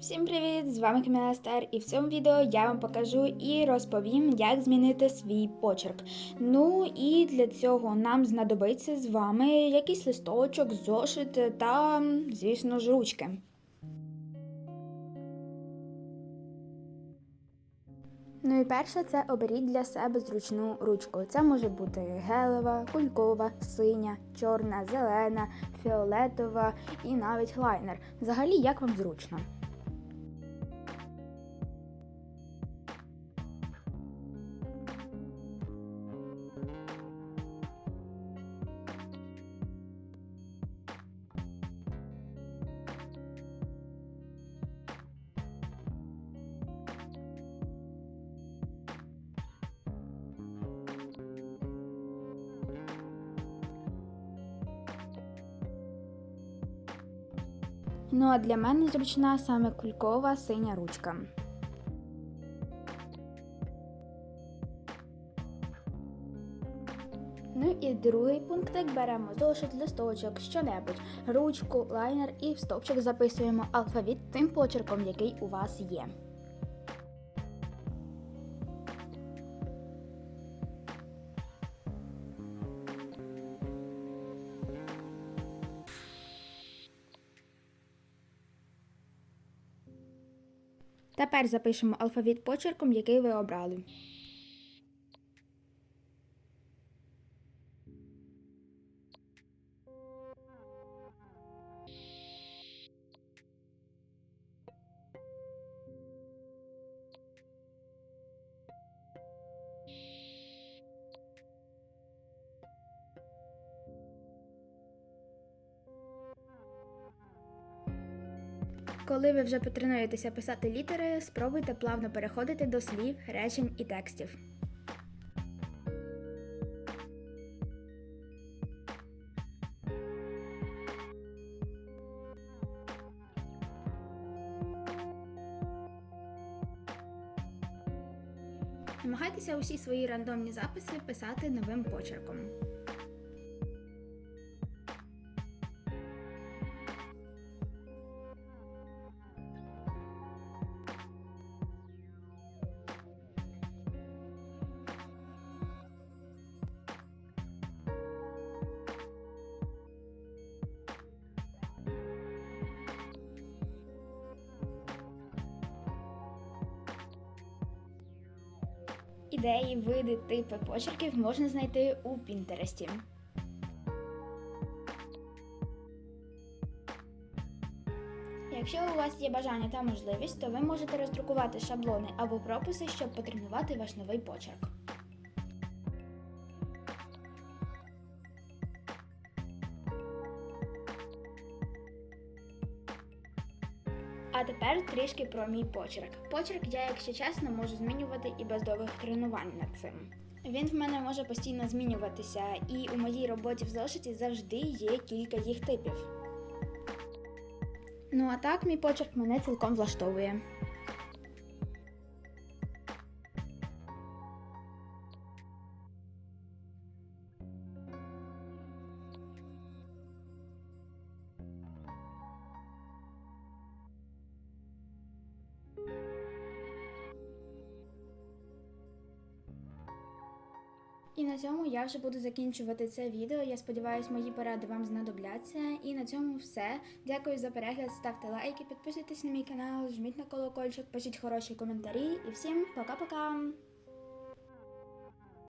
Всім привіт! З вами Кам'яна Стар і в цьому відео я вам покажу і розповім, як змінити свій почерк. Ну і для цього нам знадобиться з вами якийсь листочок, зошит та, звісно ж, ручки. Ну і перше, це оберіть для себе зручну ручку. Це може бути гелева, кулькова, синя, чорна, зелена, фіолетова і навіть лайнер. Взагалі, як вам зручно. Ну а для мене зручна саме кулькова синя ручка. Ну і другий пунктик беремо зошит, листочок, що-небудь, ручку, лайнер і в стопчик записуємо алфавіт тим почерком, який у вас є. Тепер запишемо алфавіт почерком, який ви обрали. Коли ви вже потренуєтеся писати літери, спробуйте плавно переходити до слів, речень і текстів. Намагайтеся усі свої рандомні записи писати новим почерком. Ідеї, види, типи почерків можна знайти у Пінтересті. Якщо у вас є бажання та можливість, то ви можете роздрукувати шаблони або прописи, щоб потренувати ваш новий почерк. А тепер трішки про мій почерк. Почерк я, якщо чесно, можу змінювати і без довгих тренувань над цим. Він в мене може постійно змінюватися, і у моїй роботі в зошиті завжди є кілька їх типів. Ну а так, мій почерк мене цілком влаштовує. І на цьому я вже буду закінчувати це відео. Я сподіваюся, мої поради вам знадобляться. І на цьому все. Дякую за перегляд. Ставте лайки, підписуйтесь на мій канал, жміть на колокольчик, пишіть хороші коментарі. І всім пока-пока!